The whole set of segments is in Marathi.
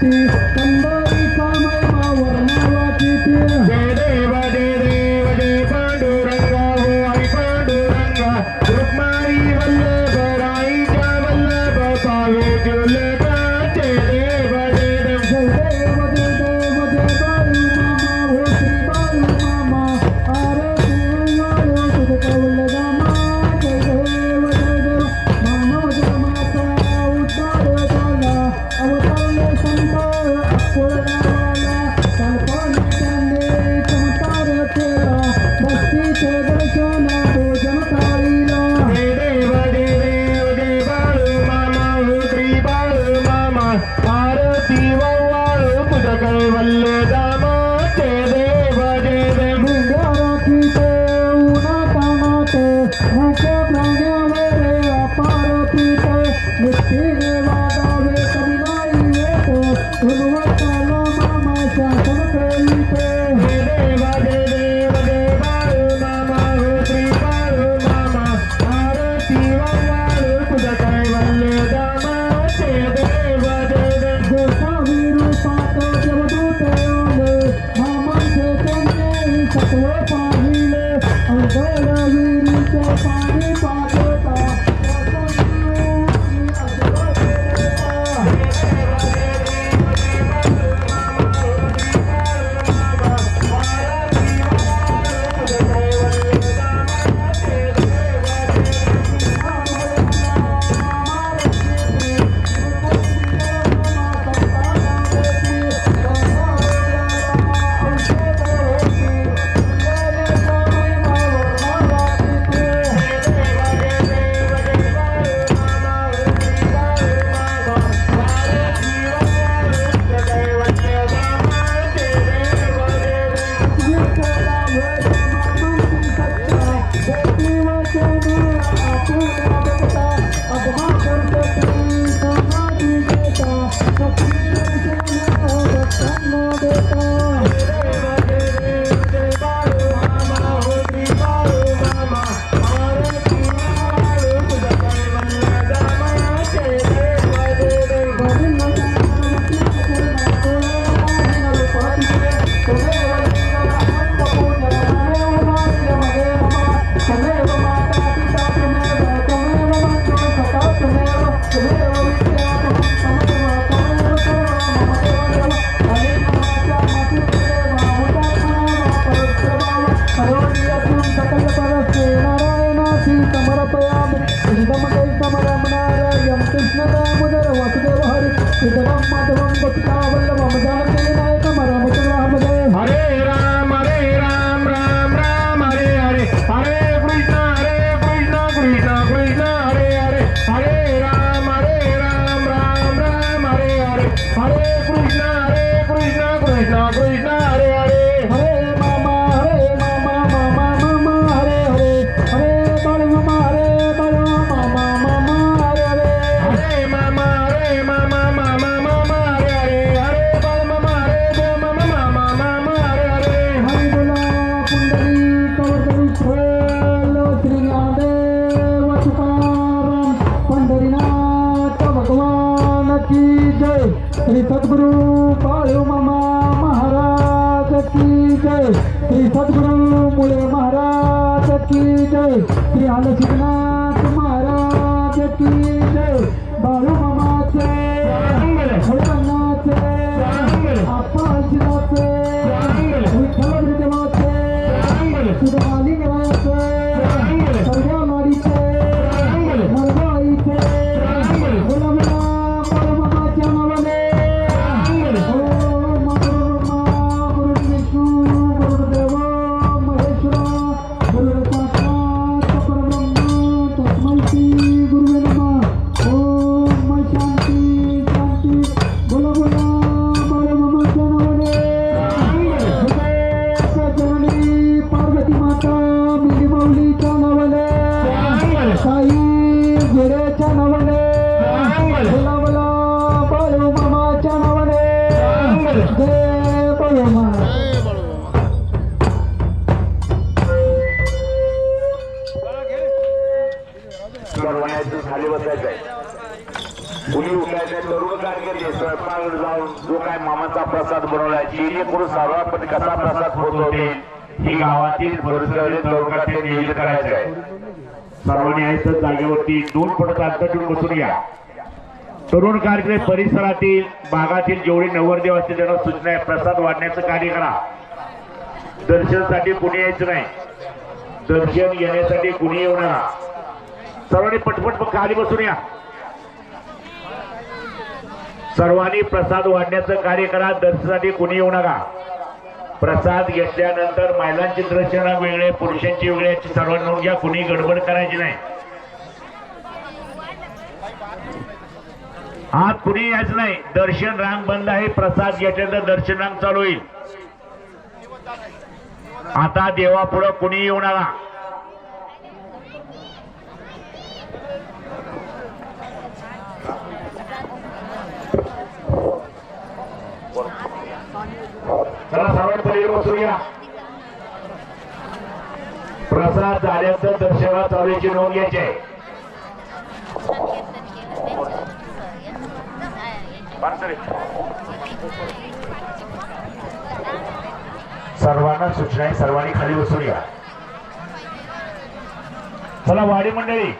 Parti श्री सद्गुरु बाळू मामा महाराज की जय. श्री सद्गुरु मुळे महाराज की जय. श्री हलसिंगनाथ महाराज की जय. बाळू मामाचे मुली उठायच्या सर्व कार्यकर्ते स्वयंपाक जाऊन जो काय मामाचा प्रसाद बनवलाय जेणेकरून सर्वांपणे कसा प्रसाद पोहोचवले ही गावातील भरसवले चौकाचे नियोजन करायचं आहे. सर्वांनी आहे जागेवरती दोन पडत अंतर ठेवून बसून घ्या तरुण कार्यक्रम परिसरातील भागातील जेवढे नवरदेव असतील त्यांना सूचना आहे प्रसाद वाढण्याचं कार्य करा. दर्शनसाठी कुणी यायचं नाही. दर्शन घेण्यासाठी कुणी येऊ नका. सर्वांनी पटपट खाली बसून या. सर्वांनी प्रसाद वाढण्याचं कार्य करा दर्शनासाठी कुणी येऊ नका. प्रसाद घेतल्यानंतर महिलांची दर्शना वेगळे पुरुषांची वेगळे याची सर्वांनी नोंद घ्या कुणी गडबड करायची नाही. आत कुणी यायचं नाही दर्शन रांग बंद आहे प्रसाद घेतल्यानंतर दर्शन रांग चालू होईल. आता देवापुढं कुणी येऊ नका. चला पहिले बसूया प्रसाद झाल्यानंतर दर्शनाला चालूची नोंद घ्यायची आहे. सर्वांना सूचना आहे सर्वांनी खाली बसून या चला वाडी मंडळी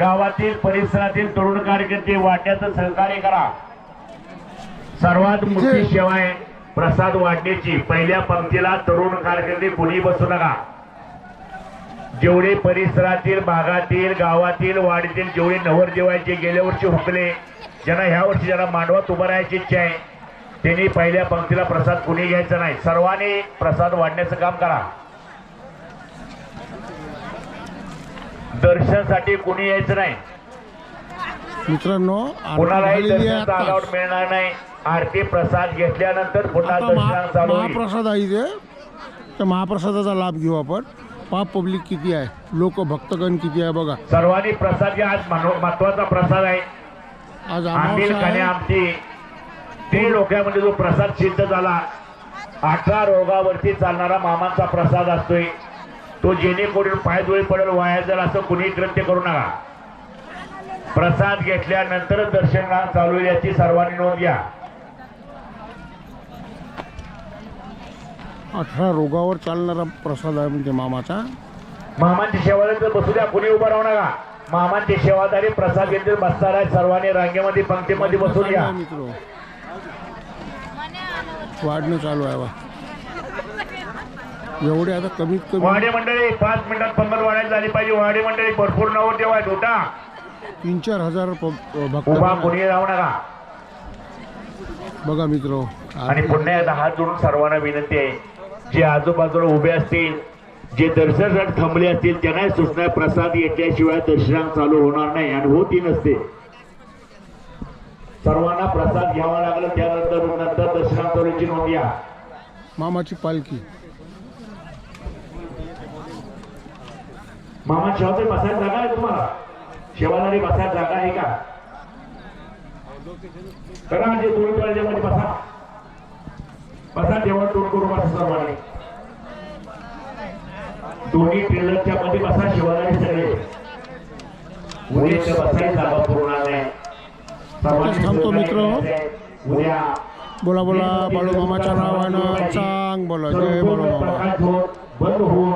गावातील परिसरातील तरुण कार्यकर्ते वाट्याचं सहकार्य करा. सर्वात मोठी सेवा आहे प्रसाद वाढण्याची. पहिल्या पंक्तीला तरुण कार्यकर्ते कुणी बसू नका. जेवढे परिसरातील भागातील गावातील वाडीतील जेवढे नवरदेवाचे गेल्या वर्षी हुकले ज्यांना ह्या वर्षी ज्यांना मांडवात उभं राहायची इच्छा आहे त्यांनी पहिल्या पंक्तीला प्रसाद कुणी घ्यायचा नाही. सर्वांनी प्रसाद वाढण्याचं काम करा. दर्शनासाठी कुणी यायचं नाही. मित्रांनो कुणालाही दर्शनाचा. अलाउड मिळणार नाही. आरती प्रसाद घेतल्यानंतर पुन्हा आता दर्शन महा- चालू होईल. महाप्रसाद आहे त्या महाप्रसादाचा लाभ घेऊ आपण. पा पब्लिक किती आहे? लोक भक्तगण किती आहे बघा. सर्वांनी प्रसाद घ्या. आज महत्व- महत्त्वाचा प्रसाद आहे. आज आंबील अमावस्या खाणे आहे आमची. तीन लोकांमध्ये जो प्रसाद सिद्ध झाला अठरा रोगावरती चालणारा मामांचा प्रसाद असतोय. तो जेणेकरून पायदोळी पडेल वाया जाईल असं कुणी कृत्य करू नका. प्रसाद घेतल्यानंतर दर्शन चालू याची सर्वांनी नोंद घ्या. अठरा रोगावर चालणारा प्रसाद आहे म्हणजे मामाचा. मामांची सेवादारी तर बसू द्या कुणी उभं राहू नका. मामांची सेवादारी प्रसाद घेतले बसणार आहे सर्वांनी रांगेमध्ये पंक्तीमध्ये घ्या आहे मित्र. वाढणं चालू आहे बा. एवढे आता कमीत कमी वाडी मंडळी पाच मिनिटात पंगत वाढायला झाली पाहिजे. वाडी मंडळी भरपूर नवर देवा आहेत होता तीन चार हजार प- भक्त उभा कुणी राहू नका. बघा मित्र. आणि पुन्हा एकदा हात जोडून सर्वांना विनंती आहे. जे आजूबाजूला उभे असतील जे दर्शनासाठी थांबले असतील त्यांना सूचना प्रसाद येतल्याशिवाय दर्शन चालू होणार नाही आणि होती नसते. सर्वांना प्रसाद घ्यावा लागला त्यानंतर नंतर दर्शना चालूची नोंद घ्या मामाची पालखी. मामा शेवटी बसायला जागा आहे तुम्हाला? शेवादारी बसायला जागा आहे का? करा म्हणजे दोन मध्ये बसा. तोड करू बसा सर्वांनी दोन्ही ट्रेलरच्या मध्ये बसा शिवादारी सगळे उद्याच्या बसायला जागा पूर्ण नाही सर्वांनी थांबतो मित्र. उद्या बोला बोला बाळू मामाच्या नावानं चांग बोला जय बाळू मामा प्रकाश होत बंद होऊन